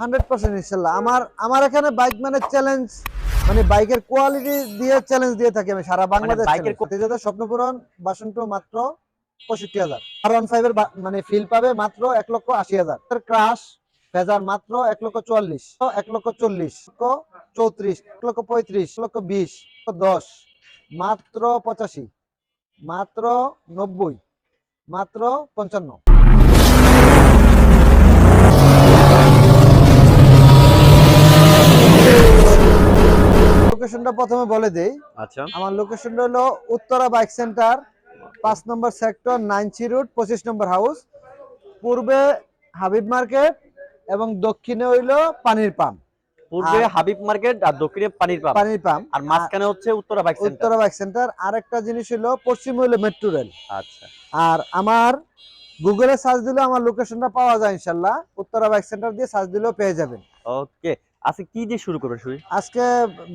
Hundred percent ইনশাল্লাহ। আমার আমার এখানে বাইক মানে চ্যালেঞ্জ মানে বাইকের কোয়ালিটি দিয়ে চ্যালেঞ্জ দিয়ে থাকি আমি সারা বাংলাদেশ বাইকের যাদের স্বপ্নপূরণ বাসনটো মাত্র পঁয়ষট্টি হাজার। আর ওয়ান ফাইভের মানে ফিল পাবে মাত্র এক লক্ষ আশি হাজার। ক্রাশ ফেজার মাত্র এক লক্ষ চুয়াল্লিশ এক লক্ষ চল্লিশ লক্ষ চৌত্রিশ এক লক্ষ পঁয়ত্রিশ এক লক্ষ বিশ দশ মাত্র পঁচাশি মাত্র নব্বই মাত্র পঞ্চান্ন। লোকেশনটা প্রথমে বলে দেই। আচ্ছা। আমার লোকেশনটা হলো উত্তরা বাইক সেন্টার পাঁচ নম্বর সেক্টর নাইনচি রুট পঁচিশ নম্বর হাউস। পূর্বে হাবিব মার্কেট এবং দক্ষিণে হইল পানির পাম্প। পূর্বে হাবিব মার্কেট আর দক্ষিণে পানির পাম্প। পানির পাম্প। আর মাঝখানে হচ্ছে Uttara bike centre. Uttara bike centre. আর একটা জিনিস হলো পশ্চিম হইল মেট্রো রেল। আচ্ছা। আর আমার গুগলে সার্চ দিলে আমার লোকেশনটা পাওয়া যায় ইনশাল্লাহ। উত্তরা বাইক সেন্টার দিয়ে সার্চ দিলেও পেয়ে যাবেন। ওকে। আজকে কি দিয়ে শুরু করবেন শুরু আজকে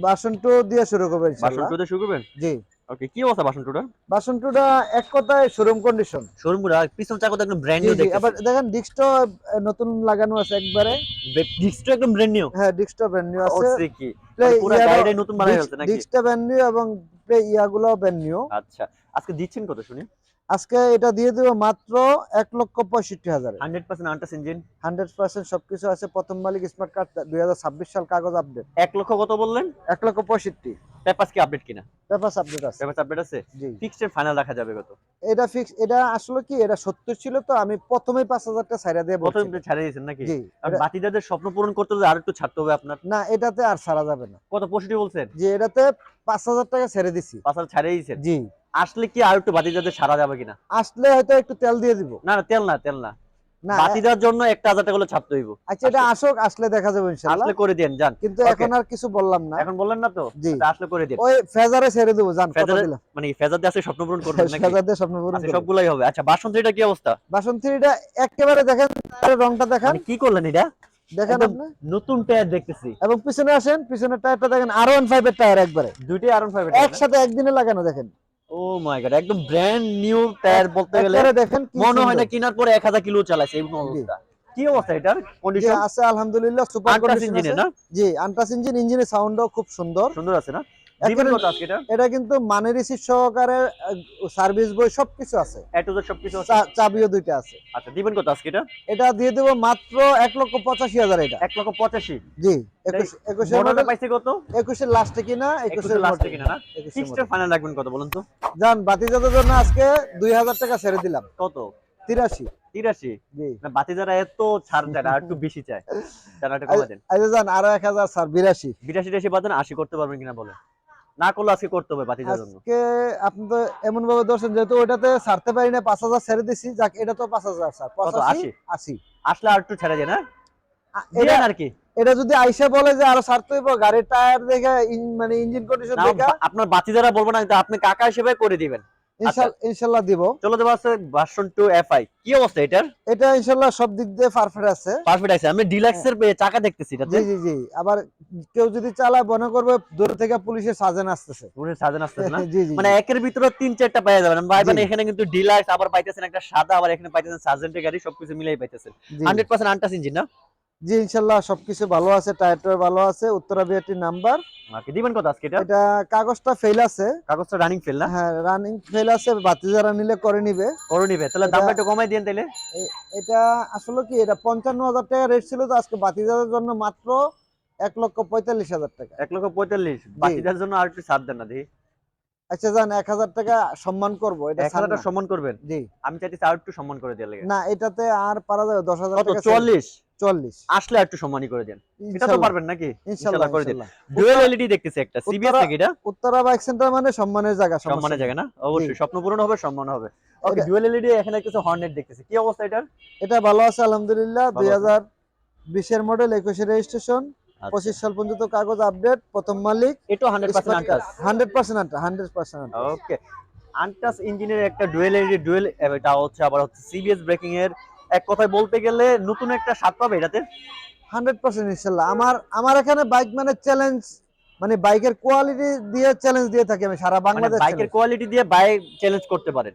বাসন টু দিয়ে শুরু করবেন বাসন টু দিয়ে শুরু করবেন? জি। ওকে কি অবস্থা বাসন টুটার? বাসন টুটা এক কথায় শোরুম কন্ডিশন শোরুমগুলা পিছন চাকা একদম ব্র্যান্ড নিউ জি আবার দেখেন ডিস্কটা নতুন লাগানো আছে একবারে। ডিস্কটা একদম ব্র্যান্ড নিউ হ্যাঁ ডিস্কটা ব্র্যান্ড নিউ আছে। কি মানে পুরো গাড়িটাই নতুন বানাই ফেলছে নাকি? ডিস্কটা ব্র্যান্ড নিউ এবং ইয়াগুলো ব্র্যান্ড নিউ আচ্ছা আজকে দিচ্ছেন কত শুনি? আজকে এটা দিয়ে দেবো মাত্র এক লক্ষ পঁয়ষট্টি হাজারে। Hundred percent untouched engine? Hundred percent সবকিছু আছে প্রথম মালিক স্মার্ট কার্ড দুই হাজার ছাব্বিশ সাল কাগজ আপডেট এক লক্ষ কত বললেন? এক লক্ষ পঁয়ষট্টি। কি আপডেট কিনা? আপডেট আছে। আপডেট আছে? জি। ফিক্সড ফাইনাল রাখা যাবে কত? এটা ফিক্স এটা আসলে কি এটা সত্তর ছিল তো আমি প্রথমেই পাঁচ হাজার টাকা ছাইরা দিয়ে প্রথম ছাড়িয়ে দিয়েছেন নাকি? জি আর বাতিদাদের স্বপ্ন পূরণ করতে হলে আর একটু ছাড়তে হবে আপনার। না এটাতে আর ছাড়া যাবে না। কত পঁয়ষট্টি বলছেন? যে এটাতে পাঁচ হাজার টাকা ছেড়ে দিছি। পাঁচ হাজার ছাড়িয়ে দিয়েছেন? জি। আসলে কি আর একটু বাতিদাদের সারা যাবে কিনা? আসলে হয়তো একটু তেল দিয়ে দিব। না না তেল না তেল না। বাতিদার জন্য একটা হাজার টাকা ছাড়তে হইব। আচ্ছা এটা আসুক আসলে দেখা যাবে ইনশাআল্লাহ আসলে করে দেন যান। কিন্তু এখন আর কিছু বললাম না। এখন বললেন না তো? আচ্ছা, আসলে করে দেন। ওই ফেজারে ছেড়ে দেবো দিলাম। মানে ফেজার দিয়ে আসলে স্বপ্ন পূরণ করবেন নাকি? ফেজার দিয়ে স্বপ্ন পূরণ আচ্ছা সবগুলাই হবে। আচ্ছা বাসন্তীটা কি অবস্থা? বাসন থ্রিটা একেবারে দেখেন রংটা দেখেন। মানে কি করলেন এটা? দেখেন নতুন টায়ার দেখতেছি। এবং পিছনে আসেন পিছনের টায়ারটা দেখেন আর ওয়ান ফাইভ এর টায়ার একবারে। দুইটাই আরন ফাইভ একসাথে একদিনে লাগানো দেখেন। ও মাই গড একদম ব্র্যান্ড নিউ টায়ার বলতে গেলে দেখেন মনে হয় না কেনার পরে এক হাজার কিলো চালাইছে এই অবস্থা। কি অবস্থা এটার কন্ডিশন আছে আলহামদুলিল্লাহ সুপার কন্ডিশন ইঞ্জিন না? জি আন্টাস ইঞ্জিন ইঞ্জিনের সাউন্ডও খুব সুন্দর। সুন্দর আছে না? দিবেন কত আজকে এটা? এটা কিন্তু রিসিভ সহকারে সার্ভিস বই সবকিছু আছে। এ টু জেড সবকিছু আছে? চাবিও দুইটা আছে। আচ্ছা দিবেন কত আজকে এটা? এটা দিয়ে দেবো মাত্র লক্ষ পঁচাশি হাজার এটা। লক্ষ পঁচাশি? জি একুশ একুশের মডেলটা পাইছে কত? একুশের লাস্টে কিনা একুশের একুশের লাস্টে কিনা না? ফিক্সড ফাইনাল রাখবেন কত বলুন তো? যান বাতিজাতের জন্য আজকে দুই হাজার টাকা ছেড়ে দিলাম। কত? তিরাশি। তিরাশি? জি। না বাতি যারা এত ছাড় চায় না আর একটু বেশি চায়। তারা একটু কমা দেন। আচ্ছা যান আরও এক হাজার স্যার বিরাশি। বিরাশি টাশি আশি করতে পারবেন কিনা বলেন। না করলে আজকে করতে হবে বাতিল জন্য। আজকে আপনি তো এমন ভাবে ধরছেন যেহেতু ওইটাতে ছাড়তে পারি না পাঁচ হাজার ছেড়ে দিছি যাক এটা তো পাঁচ হাজার স্যার কত, পঁচাশি আশি? আশি। আসলে আর একটু ছেড়ে দেন না আ- এটা আর কি। এটা যদি আইসা বলে যে আরও ছাড়তে হইব গাড়ির টায়ার দেখে মানে ইঞ্জিন কন্ডিশন দেখে আপনার বাতি যারা বলব না কিন্তু আপনি কাকা হিসেবে করে দিবেন। ইনশাল- ইনশাল্লাহ দিব। চলো দেবো আছে ভার্সন টু এফআই কি অবস্থা এটার? এটা ইনশাল্লাহ সব দিক দিয়ে পারফেক্ট আছে। পারফেক্ট আছে। আমি ডিলাক্সের চাকা দেখতেছি এটাতে জি জি জি। আবার কেউ যদি চালায় মনে করবে দূর থেকে পুলিশের সাজেন আসতেছে। সাজান আসতেছে না? জি মানে একের ভিতরে তিন চারটা পাওয়া যাবে ভাই মানে এখানে কিন্তু ডিলাক্স আবার পাইতেছেন একটা সাদা আবার এখানে পাইতেছেন গাড়ি সবকিছু মিলাই পাইতেছেন। আনটাস ইঞ্জিন না? জি ইনশাল্লাহ সবকিছু ভালো আছে টায়ার ভালো আছে উত্তরা বিআরটি নাম্বার ওকে দিবেন কত আজকে এটা? এটা কাগজটা ফেল আছে। কাগজটা রানিং ফেল না? হ্যাঁ রানিং ফেল আছে বাতি যারা নিলে করে নিবে। করে নিবে তাহলে দামটা একটু কমাই দিন তাইলে। এটা আসলে কি এটা পঞ্চান্ন হাজার টাকা রেট ছিল তো আজকে বাতি যাওয়ার জন্য মাত্র এক লক্ষ টাকা। লক্ষ বাকিটার জন্য আর একটু ছাড় দেন না দেখি। আচ্ছা জান এক হাজার টাকা সম্মান করব এটা এক ছাড় হাজারটা না। সম্মান করবেন? জি। আমি চাইছি আর একটু সম্মান করে দিয়ে লেগে। না এটাতে আর পারা যাবে দশ হাজার কত টাকা চুয়াল্লিশ? চল্লিশ। আসলে একটু সম্মানই করে দেন। এটা তো পারবেন নাকি? ইনশাল্লাহ করে দিন। ডুয়েল এলইডি দেখতেছি একটা সিবিএস থেকে এটা? উত্তরা বাইক সেন্টার মানে সম্মানের জায়গা সম্মানের জায়গা না? অবশ্যই স্বপ্ন পূরণ হবে সম্মান হবে। ওকে ডুয়েল এলইডি এখানে কিছু হর্নেট দেখতেছি। কি অবস্থা এটার? এটা ভালো আছে আলহামদুলিল্লাহ। ভালো দুই আছে। হাজার বিশের মডেল একুশে রেজিস্ট্রেশন আচ্ছা। পঁচিশ সাল পর্যন্ত কাগজ আপডেট প্রথম মালিক। এটা hundred percent untouched hundred percent hundred percent okay untouched ইঞ্জিনের একটা ডুয়েল এলইডি ডুয়েল এটা হচ্ছে আবার হচ্ছে সিবিএস ব্রেকিং এর এক কথায় বলতে গেলে নতুন একটা স্বাদ পাবে এটাতে? হান্ড্রেড পার্সেন্ট ইনশাল্লাহ। আমার আমার এখানে বাইক মানে চ্যালেঞ্জ মানে বাইকের কোয়ালিটি দিয়ে চ্যালেঞ্জ দিয়ে থাকি আমি সারা মানে বাংলাদেশ বাইকের কোয়ালিটি দিয়ে বাইক চ্যালেঞ্জ করতে পারেন।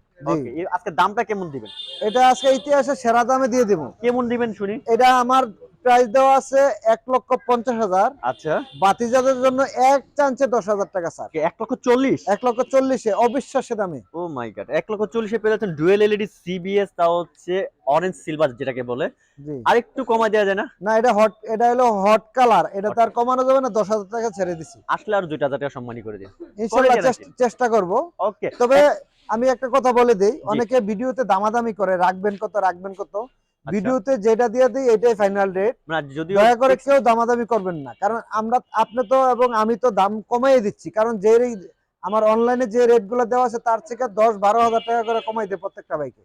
আজকে দামটা কেমন দিবেন? এটা আজকে ইতিহাসে সেরা দামে দিয়ে দিব। কেমন দিবেন শুনি? এটা আমার প্রাইস দেওয়া আছে এক লক্ষ পঞ্চাশ হাজার। আচ্ছা। বাতিজাদের জন্য এক চান্সে দশ হাজার টাকা স্যার। এক লক্ষ চল্লিশ? এক লক্ষ চল্লিশে অবিশ্বাস্য দামে। ও মাই গড এক লক্ষ চল্লিশে পেয়ে যাচ্ছেন ডুয়েল এলইডি সিবিএস তাও হচ্ছে অরেঞ্জ সিলভার যেটাকে বলে। জি। আর কমায় দেওয়া যায় না? না এটা হট এটা হলো হট কালার এটা তো আর কমানো যাবে না দশ হাজার টাকা ছেড়ে দিছি। আসলে আর দুইটা হাজার টাকা সম্মানী করে দিন। ইনশাল্লাহ চেষ্টা- করব। ওকে তবে আমি একটা কথা বলে দেই অনেকে ভিডিওতে দামাদামি করে রাখবেন কত রাখবেন কত। ভিডিওতে যেটা দিয়ে দিই এটাই ফাইনাল রেট যদি দয়া করে কেউ দামাদামি করবেন না। কারণ আমরা আপনি তো এবং আমি তো দাম কমাই দিচ্ছি। কারণ যে আমার অনলাইনে যে রেটগুলো দেওয়া আছে তার থেকে দশ বারো হাজার টাকা করে কমাই দেয় প্রত্যেকটা বাইকে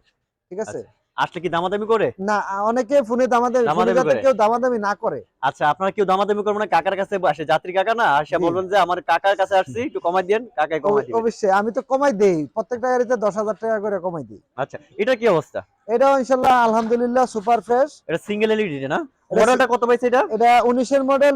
ঠিক আছে? আসলে কি দামাদামি করে? না অনেকে ফোনে দামাদামি করে। কেউ দামাদামি না করে। আচ্ছা আপনারা কেউ দামাদামি করবেন না কাকার কাছে আসে যাত্রী কাকা না আসে বলবেন যে আমার কাকার কাছে আসছি একটু কমাই দেন কাকাই কমাই দিবেন অবশ্যই আমি তো কমাই দেই প্রত্যেকটা গাড়িতে দশ হাজার টাকা করে কমাই দিই। আচ্ছা এটা কি অবস্থা? এটা ইনশাল্লাহ আলহামদুলিল্লাহ সুপার ফ্রেশ এটা সিঙ্গেল এলইডি না? মডেলটা কত পাইছে এটা? এটা উনিশের মডেল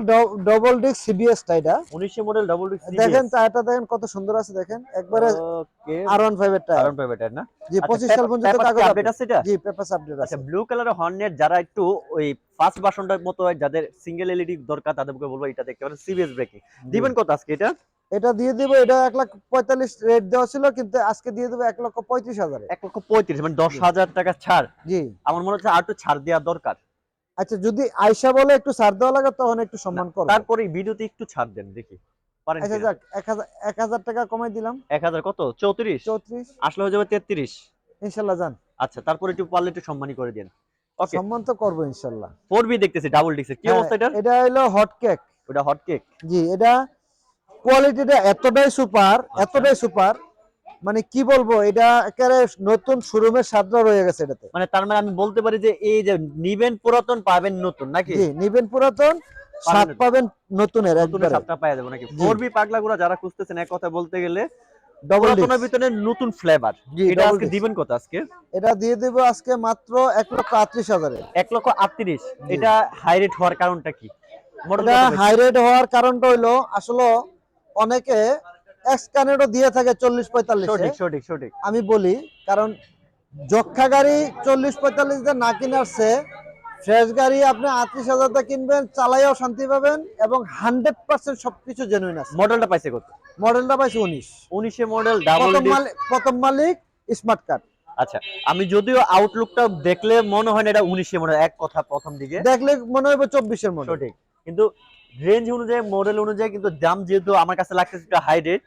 ডবল ডিস্ক সিবিএস টা এটা। 19 এর মডেল ডাবল ডিস্ক দেখেন টায়ারটা দেখেন কত সুন্দর আছে দেখেন। একবারে ওকে আর ওয়ান ফাইভ এর টায়ার। কারণ পেবে এটা না? জি পঁচিশ সাল পর্যন্ত কাগজ আপডেট আছে এটা? জি পেপারস আপডেট আছে। আচ্ছা ব্লু কালারের হর্নেট যারা একটু ওই ফার্স্ট ভার্সনটার মতো যাদের সিঙ্গেল এলইডি দরকার তাদেরকে বলব এটা দেখতে পারেন সিবিএস ব্রেকিং দিবেন কত আজকে এটা? এটা দিয়ে দিব এটা এক লাখ পঁয়তাল্লিশ রেট দেওয়া ছিল কিন্তু আজকে দিয়ে দেবো এক লক্ষ পঁয়ত্রিশ হাজারে। এক লক্ষ পঁয়ত্রিশ মানে দশ হাজার টাকা ছাড়। জি। আমার মনে হচ্ছে আর একটু ছাড় দেওয়া দরকার। আচ্ছা যদি আয়সা বলে একটু ছাড় দেওয়া লাগে তখন একটু সম্মান করব তারপরে ভিডিওতে একটু ছাড় দেন দেখি। আচ্ছা যাক টাকা কমাই দিলাম। কত? আসলে হয়ে যাবে যান। আচ্ছা তারপরে একটু পারলে একটু সম্মানী করে দেন। ওকে সম্মান তো করব দেখতেছি ডাবল ডিক্সের কি হ্যাঁ, অবস্থা এটা এটা হলো হট কেক ওটা হট কেক জি এটা কোয়ালিটিটা এতটাই সুপার আচ্ছা। এতটাই সুপার। মানে কি বলব এটা একেবারে নতুন শোরুমের স্বাদটা রয়ে গেছে এটাতে। মানে তার মানে আমি বলতে পারি যে এই যে নিবেন পুরাতন পাবেন নতুন নাকি? নিবেন পুরাতন স্বাদ পাবেন নতুনের নতুন একবারে। সাতটা পাওয়া যাবে নাকি? পাগলাগুলো যারা খুঁজতেছেন এক কথা বলতে গেলে ডবল পুরাতনের ভিতরে নতুন ফ্লেভার এটা আজকে দিবেন কত আজকে? এটা দিয়ে দেবো আজকে মাত্র এক লক্ষ আটত্রিশ হাজারে এক লক্ষ আটত্রিশ। জি। এটা হাই রেট হওয়ার কারণটা কি? মডেল হাই রেট হওয়ার কারণটা হইল আসলে অনেকে এক্স কানেডও দিয়ে থাকে চল্লিশ পঁয়তাল্লিশ সঠিক সঠিক সঠিক। আমি বলি কারণ যক্ষা গাড়ি চল্লিশ পঁয়তাল্লিশ দিয়ে না কিনার চেয়ে ফ্রেশ গাড়ি আপনি আটত্রিশ হাজার দিয়ে কিনবেন চালাইও শান্তি পাবেন এবং হান্ড্রেড পার্সেন্ট সবকিছু জেনুইন আছে। মডেলটা পাইছে কত? মডেলটা পাইছে উনিশ। উনিশে মডেল ডাবল প্রথম মালিক স্মার্ট কার্ড আচ্ছা আমি যদিও আউটলুকটা দেখলে মনে হয় না এটা উনিশে মডেল এক কথা প্রথম দিকে। দেখলে মনে হবে চব্বিশের মডেল। সঠিক কিন্তু রেঞ্জ অনুযায়ী মডেল অনুযায়ী কিন্তু দাম যেহেতু আমার কাছে লাগতেছে একটা হাই রেট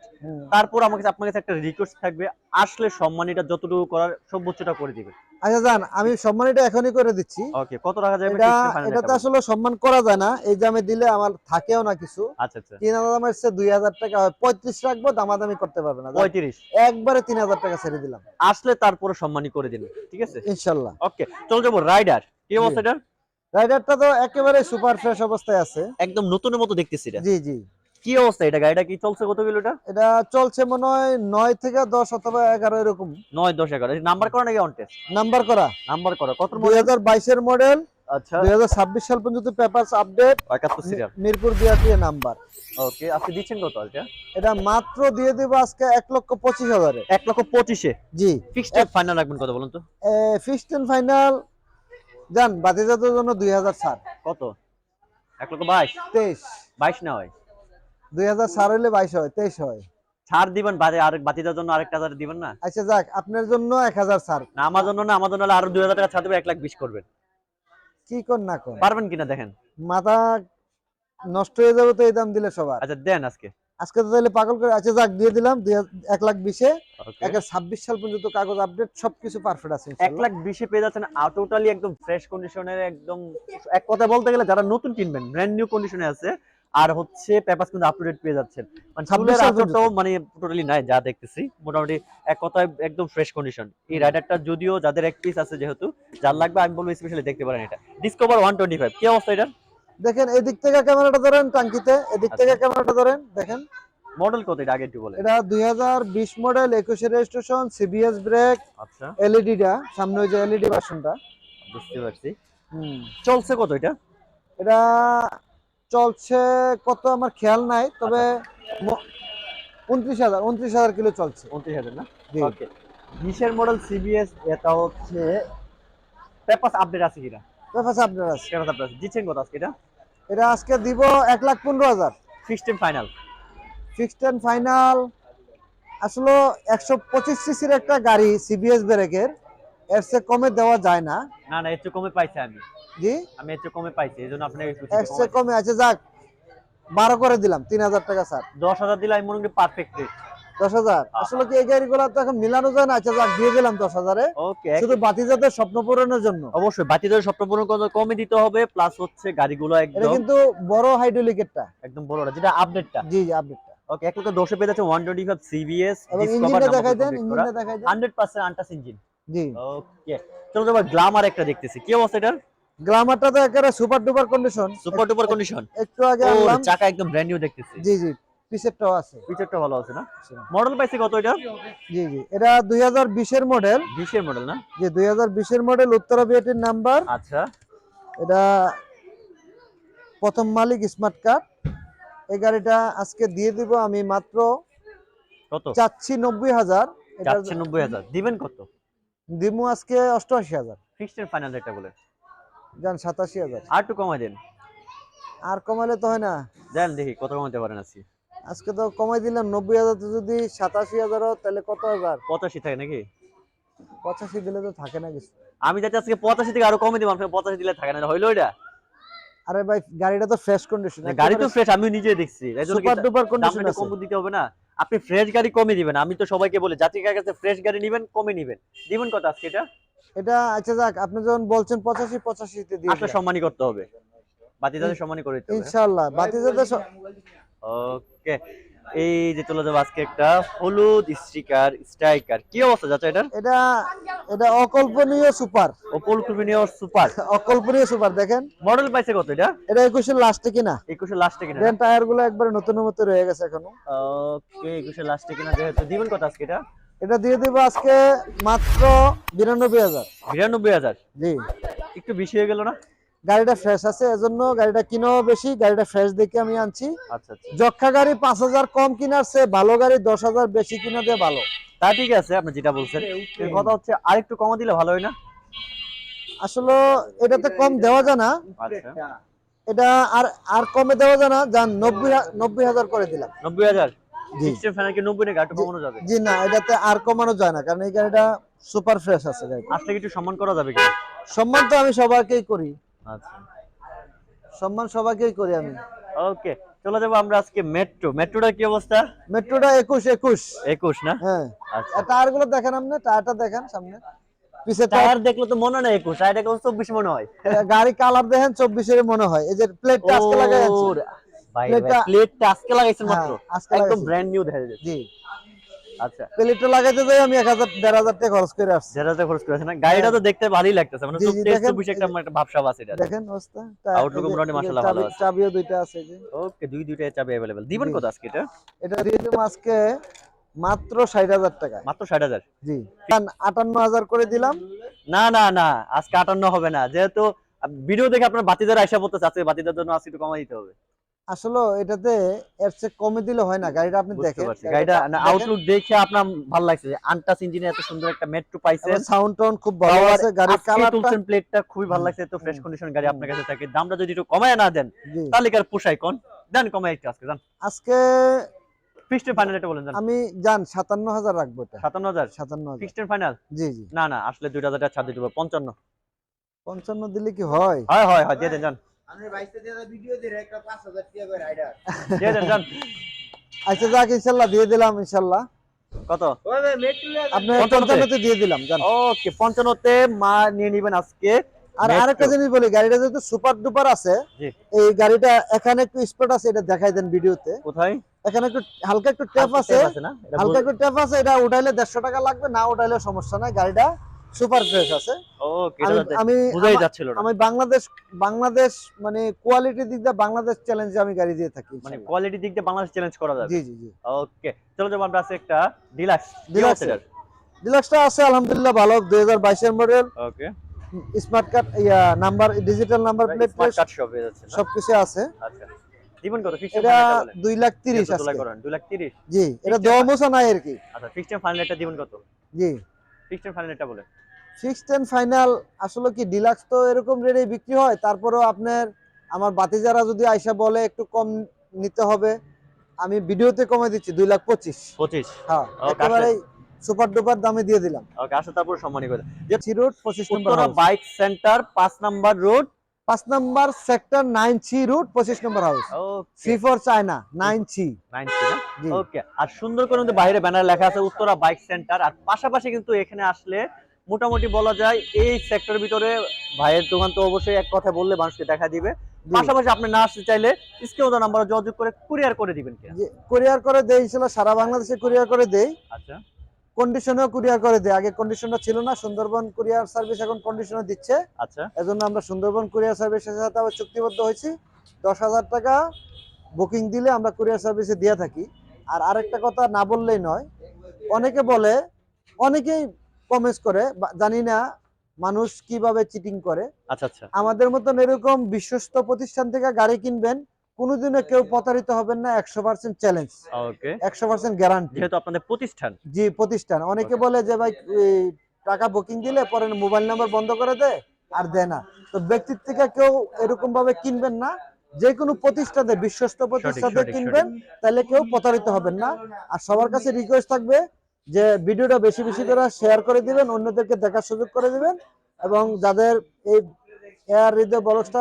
তারপর আমার কাছে আপনার কাছে একটা রিকোয়েস্ট থাকবে আসলে সম্মানীটা যতটুকু করার সর্বোচ্চটা করে দিবেন। আচ্ছা জান আমি সম্মানিটা এখনই করে দিচ্ছি। ওকে কত টাকা যাবে এটা এটাতে একটা আসলে সম্মান করা যায় না এই দামে দিলে আমার থাকেও না কিছু। আচ্ছা আচ্ছা। তিন হাজার দামের চেয়ে দুই হাজার টাকা হয় পঁয়ত্রিশ রাখব দামাদামি করতে পারবে না জান। পঁয়ত্রিশ। একবারে তিন হাজার টাকা ছেড়ে দিলাম। আসলে তারপরে সম্মানী করে দিন ঠিক আছে? ইনশাআল্লাহ ওকে চল যাব রাইডার কি অবস্থা এটার? রাইডারটা তো একেবারে সুপার ফ্রেশ অবস্থায় আছে। একদম নতুনের মতো দেখতেছি এটা। জি জি। কি অবস্থা এটা গাড়িটা কি চলছে কত কিলো এটা? চলছে মনে হয় নয় থেকে দশ অথবা এগারো এরকম। নয় দশ এগারো। নাম্বার করা নাকি অন টেস্ট নাম্বার করা। নাম্বার করা। কত দুই মডেল হাজার বাইশের মডেল আচ্ছা। দুই হাজার ছাব্বিশ সাল পর্যন্ত পেপার আপডেট একাত্তর serial Mirpur BRTA number okay আজকে দিচ্ছেন কত এটা এটা মাত্র দিয়ে দেবো আজকে এক লক্ষ পঁচিশ হাজারে। এক লক্ষ পঁচিশে? জি। ফিক্সড ফাইনাল রাখবেন কত বলুন তো? ফিফটিন ফাইনাল যান বাতিজাতের জন্য দুই হাজার ছাড়। কত? এক লক্ষ বাইশ? তেইশ। বাইশ না হয়? দুই হাজার ছাড় হইলে বাইশ হয় তেইশ হয়। ছাড় দিবেন বাদে আরেক বাতিটার জন্য আরেকটা হাজার দিবেন না? আচ্ছা যাক আপনার জন্য এক হাজার ছাড়। না আমার জন্য না আমার জন্য হলে আরও দুই হাজার টাকা ছাড় দেবে এক লাখ বিশ করবেন। কি কর না কর। পারবেন কিনা দেখেন? মাথা নষ্ট হয়ে যাবে তো এই দাম দিলে সবার। আচ্ছা দেন আজকে। আজকে তো তাহলে পাগল করে আচ্ছা যাক দিয়ে দিলাম। এক লাখ বিশে। এক ছাব্বিশ সাল পর্যন্ত কাগজ আপডেট সবকিছু পারফেক্ট আছে এক লাখ বিশে পেয়ে যাচ্ছেন টোটালি একদম ফ্রেশ কন্ডিশনের একদম এক কথা বলতে গেলে যারা নতুন কিনবেন ব্র্যান্ড নিউ কন্ডিশনে আছে আর হচ্ছে পেপার কিন্তু আপ টু ডেট পেয়ে যাচ্ছেন। মানে 26 চুলের সাল পর্যন্ত। মানে টোটালি নাই যা দেখতেছি মোটামুটি এক কথায় একদম ফ্রেশ কন্ডিশন এই রাইডারটা যদিও যাদের এক পিস আছে যেহেতু যার লাগবে আমি বলব স্পেশালি দেখতে পারেন এটা। ডিসকভার ওয়ান টোয়েন্টি ফাইভ কি অবস্থা এটা দেখেন এদিক থেকে ক্যামেরাটা ধরেন টাঙ্কিতে এদিক থেকে আচ্ছা। ক্যামেরাটা ধরেন দেখেন। মডেল কত এটা আগে একটু বলে এটা দুই হাজার বিশ মডেল একুশে রেজিস্ট্রেশন সিবিএস ব্রেক আচ্ছা। এলইডিটা সামনে ওই যে এলইডি ভার্সনটা বুঝতে পারছি। হুম। চলছে কত এটা? এটা চলছে কত আমার খেয়াল নাই তবে উনত্রিশ হাজার উনত্রিশ হাজার কিলো চলছে। উনত্রিশ হাজার না? জি। ওকে বিশের মডেল সিবিএস এটা হচ্ছে পেপার আপডেট আছে কিনা? পেপার আপনার আছে কেন আপনার দিচ্ছেন কত আজকে এটা? এটা আজকে দিব এক লাখ পনেরো হাজার। Fixed final fixed and final আসলে একশো পঁচিশ সিসির একটা গাড়ি সিবিএস ব্রেকের এর চেয়ে কমে দেওয়া যায় না। না না একটু কমে পাইছি আমি। জি? আমি একটু কমে পাইছি এই জন্য আপনাকে এর চেয়ে কমে আছে যাক বারো করে দিলাম তিন হাজার টাকা স্যার দশ হাজার দিলে আমি মনে করি পারফেক্ট রেট দশ হাজার। আসলে কি এই গাড়িগুলো তো এখন মিলানো যায় না? আচ্ছা যাক দিয়ে দিলাম দশ হাজারে। শুধু বাতিজাদের স্বপ্ন পূরণের জন্য। অবশ্যই বাতিদের স্বপ্ন পূরণ কমে দিতে হবে প্লাস হচ্ছে গাড়িগুলো একদম কিন্তু বড় হাইড্রোলিকেরটা একদম বড় যেটা আপডেটটা জি জি আপডেটটা ওকে এক লক্ষ দশে পেয়ে যাচ্ছে ওয়ান টোয়েন্টি ফাইভ সিবিএস ইঞ্জিনটা দেখাই দেন ইঞ্জিনটা দেখাই দেন। হান্ড্রেড পার্সেন্ট আন্টাস ইঞ্জিন জি। ওকে চলো এবার গ্লামার একটা দেখতেছি। কি অবস্থা এটার? গ্লামারটা তো একেবারে super duper condition super duper condition একটু আগে আনলাম। চাকা একদম ব্র্যান্ড নিউ দেখতেছি। জি জি। পিসেরটাও আছে। ভালো আছে না? মডেল পাইছে কত এটা? জি জি। এটা দুই হাজার বিশের মডেল। বিশের মডেল না? দুই হাজার বিশের মডেল উত্তরা নাম্বার। আচ্ছা। এটা প্রথম মালিক স্মার্ট কার্ড। এই গাড়িটা আজকে দিয়ে দিব আমি মাত্র কত? চাচ্ছি হাজার। এটা হাজার। দিবেন কত? দিমু আজকে অষ্টআশি হাজার। ফিক্সড ফাইনাল রেটটা বলে। সাতাশি হাজার। আর একটু কমাই দেন। আর কমালে তো হয় না। দেন দেখি কত কমাতে পারেন আজকে? আজকে তো কমাই দিলাম নব্বই হাজার তো যদি সাতাশি হাজারও তাহলে কত হাজার? পঁচাশি থাকে নাকি? পঁচাশি দিলে তো থাকে না কিছু। আমি যাতে আজকে পঁচাশি থেকে আরও কমে দিব আপনাকে পঁচাশি দিলে থাকে না হইল এটা? আরে ভাই গাড়িটা তো ফ্রেশ কন্ডিশন গাড়ি তো ফ্রেশ আমি নিজে দেখছি। সুপার ডুপার কন্ডিশন কম দিতে হবে না? আপনি ফ্রেশ গাড়ি কমে দিবেন আমি তো সবাইকে বলি যাত্রীকার কাছে ফ্রেশ গাড়ি নিবেন কমে নিবেন। দিবেন কত আজকে এটা? এটা আচ্ছা যাক আপনি যখন বলছেন পঁচাশি পঁচাশিতে দিয়ে আসলে সম্মানই করতে হবে। বাতি তাদের সম্মানই করে দিতে হবে। ইনশাল্লাহ বাতিজাদের স- ওকে এই যে চলে যাব আজকে একটা হলুদ স্টিকার স্ট্রাইকার। কি অবস্থা যাচ্ছে এটার? এটা এটা অকল্পনীয় সুপার। ওপল কুপিনিয়র সুপার। অকল্পনীয় সুপার দেখেন। মডেল পাইছে কত এটা? এটা একুশের লাস্টে কিনা। একুশে লাস্টে কিনা দেন টায়ারগুলো একবারে নতুন মতো রয়ে গেছে এখনও। ওকে একুশে লাস্টে কিনা যেহেতু দিবেন কত আজকে এটা? এটা দিয়ে দিব আজকে মাত্র বিরানব্বই হাজার। বিরানব্বই হাজার? জি। একটু বেশি হয়ে গেল না? গাড়িটা ফ্রেশ আছে এজন্য গাড়িটা কিনাও বেশি গাড়িটা ফ্রেশ দেখে আমি আনছি। আচ্ছা আচ্ছা। যক্ষা গাড়ি পাঁচ হাজার কম কিনার চেয়ে ভালো গাড়ি দশ হাজার বেশি কিনা দিয়ে ভালো। তা ঠিক আছে আপনি যেটা বলছেন। এর কথা হচ্ছে আরেকটু কমা দিলে ভালো হয় না? আসলে এটাতে কম দেওয়া যায় না। আচ্ছা। এটা আর আর কমে দেওয়া যায় না যান নব্বই নব্বই হাজার করে দিলাম। নব্বই হাজার? জি। সিস্টেম ফ্যানের কি নব্বই নাকি? একটু কমানো যাবে। জি না এটাতে আর কমানো যায় না কারণ এই গাড়িটা সুপার ফ্রেশ আছে গাড়িটা। আসলে একটু সম্মান করা যাবে কি সম্মান তো আমি সবাইকেই করি। আচ্ছা। সম্মান সবাইকেই করি আমি। ওকে চলে যাব আমরা আজকে মেট্রো। মেট্রোটার কি অবস্থা? মেট্রোটা একুশ একুশ। একুশ না? হ্যাঁ। আচ্ছা। টায়ারগুলো দেখেন আপনি টায়ারটা দেখেন সামনে। পিছে টায়ার দেখলে তো মনে হয় একুশ টায়ার দেখলে চব্বিশ মনে হয়। গাড়ি কালার দেখেন চব্বিশের মনে হয়। এই যে প্লেটটা আজকে লাগাই আছি। ওর, ভাই প্লেটটা- প্লেটটা আজকে লাগাইছেন হ্যাঁ, মাত্র। একদম ব্র্যান্ড নিউ দেখা যাচ্ছে। জি। আচ্ছা। প্লেটটা লাগাইতে যাই আমি এক হাজার টাকা খরচ করে আসছি। যেটা তো খরচ করেছে না গাড়িটা তো দেখতে ভালোই লাগতেছে মানে জি, জি, চব্বিশ একটা এই যে- আমার একটা ভাবসাব আছে এটা। দেখেন অবস্থা। Outlook মোটামুটি মাশাআল্লাহ ভালো আছে। চাবিও দুইটা আছে যে। ওকে দুই দুইটা চাবি অ্যাভেলেবেল দিবেন কত আজকে এটা? এটা দিয়ে দেবো আজকে মাত্র ষাট হাজার টাকা। মাত্র ষাট হাজার? জি। আটান্ন হাজার করে দিলাম। না না না আজকে আটান্ন হবে না। যেহেতু ভিডিও দেখে আপনার বাতিদার আইসা বলতে চাচ্ছে বাতিদার জন্য আজকে একটু কমাই দিতে হবে। আসলে এটাতে এর চেয়ে কমে দিলে হয় না গাড়িটা আপনি দেখেন। গাড়িটা আউটলুক দেখে আপনার ভালো লাগছে যে আনটাস ইঞ্জিনে এত সুন্দর একটা মেট্রো পাইছেন। সাউন্ড টাউন খুব ভালো আছে গাড়ির কালারটা তুলছেন প্লেটটা খুবই ভালো লাগছে এত ফ্রেশ কন্ডিশন গাড়ি আপনার কাছে থাকে। দামটা যদি একটু কমায় না দেন তাহলে কি আর পোষায় কোন দেন কমায় একটু আজকে দেন আজকে ফিক্সড ফাইনাল এটা বলেন আমি জান সাতান্ন হাজার রাখব এটা। সাতান্ন হাজার? সাতান্ন হাজার। ফিক্সড ফাইনাল জি জি। না না আসলে দুইটা হাজার টাকা ছাড় দিতে হবে পঞ্চান্ন। পঞ্চান্ন দিলে কি হয়? হয় হয় হয় দিয়ে দেন যান। আচ্ছা যাক ইনশাল্লাহ দিয়ে দিলাম ইনশাল্লাহ। কত? ওই ভাই মেট্রো আপনি পঞ্চান্নতে? পঞ্চান্নতে দিয়ে দিলাম ওকে পঞ্চান্নতে মা নিয়ে নিবেন আজকে আর আরেকটা জিনিস বলি গাড়িটা যেহেতু সুপার ডুপার আছে এই গাড়িটা এখানে একটু স্পট আছে এটা দেখাই দেন ভিডিওতে কোথায়? এখানে একটু হালকা একটু ট্যাপ আছে হালকা একটু ট্যাপ আছে এটা উঠাইলে দেড়শো টাকা লাগবে না উঠাইলে সমস্যা নাই গাড়িটা। সুপার ফ্রেশ আছে। আমি বুঝাই যাচ্ছিল না। আমি বাংলাদেশ বাংলাদেশ মানে কোয়ালিটির দিক দিয়ে বাংলাদেশ চ্যালেঞ্জে আমি গাড়ি দিয়ে থাকি মানে কোয়ালিটি দিক দিয়ে বাংলাদেশ চ্যালেঞ্জ করা যাবে। জি জি জি। ওকে চলো যাব আমরা আছে একটা ডিলাক্স এর। ডিলাক্সটা আছে আলহামদুলিল্লাহ ভালো। দুই হাজার বাইশের model okay smart card yeah number digital number plate smart card যাচ্ছে না? সবকিছু আছে। আচ্ছা। দিবেন কত? ফিক্সড এটা ফাইনাল বলেন। দুই লাখ তিরিশ তিরিশ আছে করেন 2 লাখ 30 জি এটা Fixed দোয়া মোছা নাই আর কি। আচ্ছা ফিক্সড ফাইনাল এটা দিবেন কত? জি। ফিক্সড ফাইনাল এটা বলে। ফিক্সড এন্ড ফাইনাল আসলে কি ডিলাক্স তো এরকম রেটে বিক্রি হয় তারপরেও আপনার আমার বাতিজারা যদি আইসা বলে একটু কম নিতে হবে আমি ভিডিওতে কমে দিচ্ছি দুই লাখ পঁচিশ। পঁচিশ? হ্যাঁ একেবারে সুপার ডুপার দামে দিয়ে দিলাম। ওকে তারপর সম্মানী করে। সি রোড পঁচিশ নম্বর বাইক সেন্টার পাঁচ নাম্বার রোড পাঁচ নম্বর সেক্টর নাইন সি রুট পঁচিশ নম্বর house C for China nine C G. Okay আর সুন্দর করে কিন্তু বাইরে ব্যানার লেখা আছে উত্তরা বাইক সেন্টার আর পাশাপাশি কিন্তু এখানে আসলে মোটামুটি বলা যায় এই সেক্টরের ভিতরে ভাইয়ের দোকান তো অবশ্যই এক কথা বললে মানুষকে দেখা দিবে। পাশাপাশি আপনি না আসতে চাইলে স্ক্রিনে নাম্বারে যোগাযোগ করে কুরিয়ার করে দিবেন কুরিয়ার করে দেই ইনশাল্লাহ সারা বাংলাদেশে কুরিয়ার করে দেই। আচ্ছা। কন্ডিশনেও কুরিয়ার করে দেয়। আগে কন্ডিশনটা ছিল না সুন্দরবন কুরিয়ার সার্ভিস এখন কন্ডিশনে দিচ্ছে। আচ্ছা। এজন্য আমরা সুন্দরবন কুরিয়ার সার্ভিসের সাথে আবার চুক্তিবদ্ধ হয়েছি। দশ হাজার টাকা বুকিং দিলে আমরা কুরিয়ার সার্ভিসে দিয়ে থাকি। আর আরেকটা কথা না বললেই নয় অনেকে বলে অনেকেই কমেন্টস করে জানি না মানুষ কীভাবে চিটিং করে। আচ্ছা আচ্ছা। আমাদের মতন এরকম বিশ্বস্ত প্রতিষ্ঠান থেকে গাড়ি কিনবেন কোনোদিনও কেউ প্রতারিত হবেন না একশো পার্সেন্ট চ্যালেঞ্জ একশো পার্সেন্ট গ্যারান্টি যেহেতু আপনাদের প্রতিষ্ঠান। জি প্রতিষ্ঠান। অনেকে বলে যে ভাই টাকা বুকিং দিলে পরে মোবাইল নাম্বার বন্ধ করে দেয় আর দেয় না। তো ব্যক্তির থেকে কেউ এরকম ভাবে কিনবেন না। যে কোনো প্রতিষ্ঠানে বিশ্বস্ত প্রতিষ্ঠানে কিনবেন তাহলে কেউ প্রতারিত হবেন না। আর সবার কাছে রিকোয়েস্ট থাকবে যে ভিডিওটা বেশি বেশি করে শেয়ার করে দিবেন অন্যদেরকে দেখার সুযোগ করে দিবেন এবং যাদের এই এয়ার হৃদয় বলসটা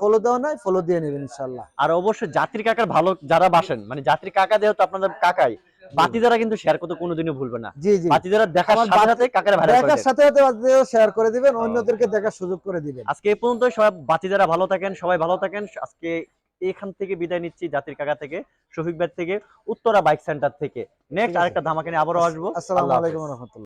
ফলো দেওয়া নাই ফলো দিয়ে নেবেন ইনশাল্লাহ আর অবশ্যই যাত্রী কাকার ভালো যারা বাসেন মানে যাত্রী কাকা যেহেতু আপনাদের কাকাই বাতি যারা কিন্তু শেয়ার করতে কোনোদিনও ভুলবে না। জি জি। বাতি দেখার সাথে সাথে কাকার ভাইরাল দেখার দেন। সাথে সাথে শেয়ার করে দিবেন অন্যদেরকে দেখার সুযোগ করে দিবেন। আজকে এই পর্যন্ত সবাই বাতি যারা ভালো থাকেন সবাই ভালো থাকেন। আজকে এখান থেকে বিদায় নিচ্ছি জাতির কাকা থেকে শফিক ভাই থেকে উত্তরা বাইক সেন্টার থেকে। নেক্সট আরেকটা ধামাকে নিয়ে আবারও আসব। আসসালামু আলাইকুম। রহমতুল্লাহ।